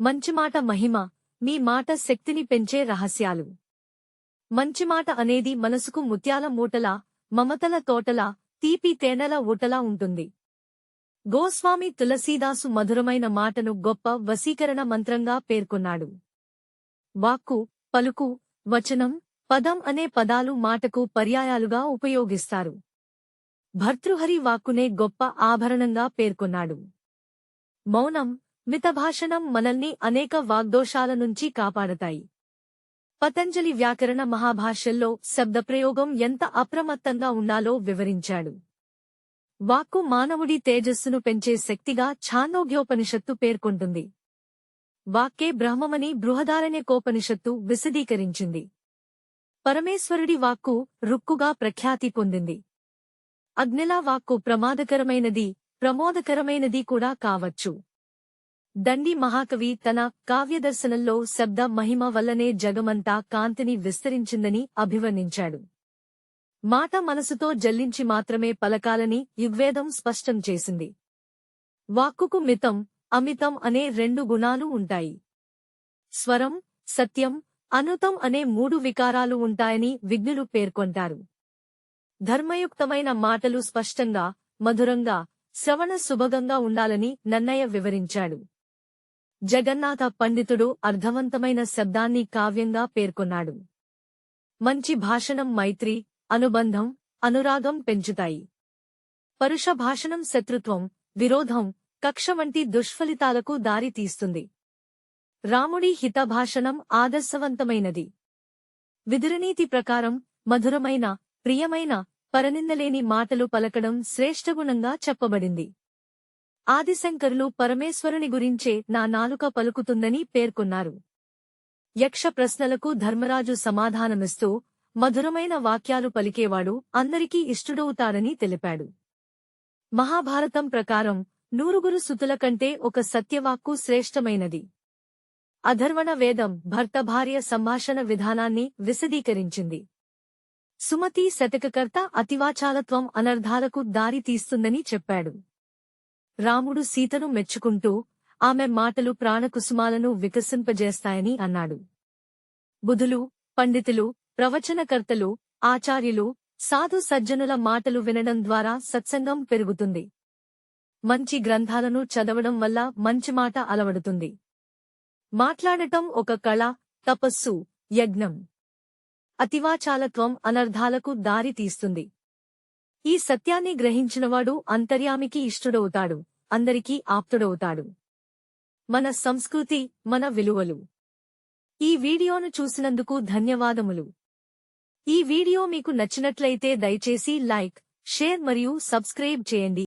మంచిమాట మహిమ మీ మాట శక్తిని పెంచే రహస్యాలు. మంచిమాట అనేది మనసుకు ముత్యాల మూటలా మమతల తోటలా తీపి తేనెల ఊటలా ఉంటుంది. గోస్వామి తులసీదాసు మధురమైన మాటను గొప్ప వశీకరణ మంత్రంగా పేర్కొన్నాడు. వాక్కు పలుకు వచనం పదం అనే పదాలు మాటకు పర్యాయాలుగా ఉపయోగిస్తారు. భర్తృహరి వాక్కునే గొప్ప ఆభరణంగా పేర్కొన్నాడు. మౌనం మితభాషణం మనల్ని అనేక వాగ్దోషాల నుంచి కాపాడతాయి. పతంజలి వ్యాకరణ మహాభాషల్లో శబ్దప్రయోగం ఎంత అప్రమత్తంగా ఉండాలో వివరించాడు. వాక్కు మానవుడి తేజస్సును పెంచే శక్తిగా ఛాందోగ్యోపనిషత్తు పేర్కొంటుంది. వాక్కే బ్రహ్మమని బృహదారణ్యకోపనిషత్తు విశదీకరించింది. పరమేశ్వరుడి వాక్కు రుక్కుగా ప్రఖ్యాతి పొందింది. అగ్నిలా వాక్కు ప్రమాదకరమైనది ప్రమోదకరమైనది కూడా కావచ్చు. దండి మహాకవి తన కావ్యదర్శనంలో శబ్ద మహిమ వల్లనే జగమంతా కాంతిని విస్తరించిందని అభివర్ణించాడు. మాట మనసుతో జల్లించి మాత్రమే పలకాలని యుగ్వేదం స్పష్టం చేసింది. వాక్కుకు మితం అమితం అనే రెండు గుణాలు ఉంటాయి. స్వరం సత్యం అనుతం అనే మూడు వికారాలు ఉంటాయని విజ్ఞులు పేర్కొంటారు. ధర్మయుక్తమైన మాటలు స్పష్టంగా మధురంగా శ్రవణ సుభగంగా ఉండాలని నన్నయ్య వివరించాడు. జగన్నాథ పండితుడు అర్థవంతమైన శబ్దాన్ని కావ్యంగా పేర్కొన్నాడు. మంచి భాషణం మైత్రి అనుబంధం అనురాగం పెంచుతాయి. పరుష భాషణం శత్రుత్వం విరోధం కక్ష వంటి దుష్ఫలితాలకు దారి తీస్తుంది. రాముడి హితభాషణం ఆదర్శవంతమైనది. విదురనీతి ప్రకారం మధురమైన ప్రియమైన పరనిందలేని మాటలు పలకడం శ్రేష్టగుణంగా చెప్పబడింది. ఆదిశంకరులు పరమేశ్వరుని గురించే నా నాలుక పలుకుతుందని పేర్కొన్నారు. యక్ష ప్రశ్నలకు ధర్మరాజు సమాధానమిస్తూ మధురమైన వాక్యాలు పలికేవాడు అందరికీ ఇష్టుడవుతారని తెలిపాడు. మహాభారతం ప్రకారం నూరుగురు సుతుల కంటే ఒక సత్యవాక్కు శ్రేష్టమైనది. అధర్వణ వేదం భర్త భార్య సంభాషణ విధానాన్ని విశదీకరించింది. సుమతి శతకకర్త అతివాచాలత్వం అనర్ధాలకు దారి తీస్తుందని చెప్పాడు. రాముడు సీతను మెచ్చుకుంటూ ఆమె మాటలు ప్రాణకుసుమాలను వికసింపజేస్తాయని అన్నాడు. బుధులు పండితులు ప్రవచనకర్తలు ఆచార్యులు సాధు సజ్జనుల మాటలు వినడం ద్వారా సత్సంగం పెరుగుతుంది. మంచి గ్రంథాలను చదవడం వల్ల మంచి మాట అలవడుతుంది. మాట్లాడటం ఒక కళ తపస్సు యజ్ఞం. అతివాచాలత్వం అనర్ధాలకు దారి తీస్తుంది. ఈ సత్యాన్ని గ్రహించినవాడు అంతర్యామికి ఇష్టుడవుతాడు అందరికీ ఆప్తుడవుతాడు. మన సంస్కృతి మన విలువలు. ఈ వీడియోను చూసినందుకు ధన్యవాదములు. ఈ వీడియో మీకు నచ్చినట్లయితే దయచేసి లైక్ షేర్ మరియు సబ్స్క్రైబ్ చేయండి.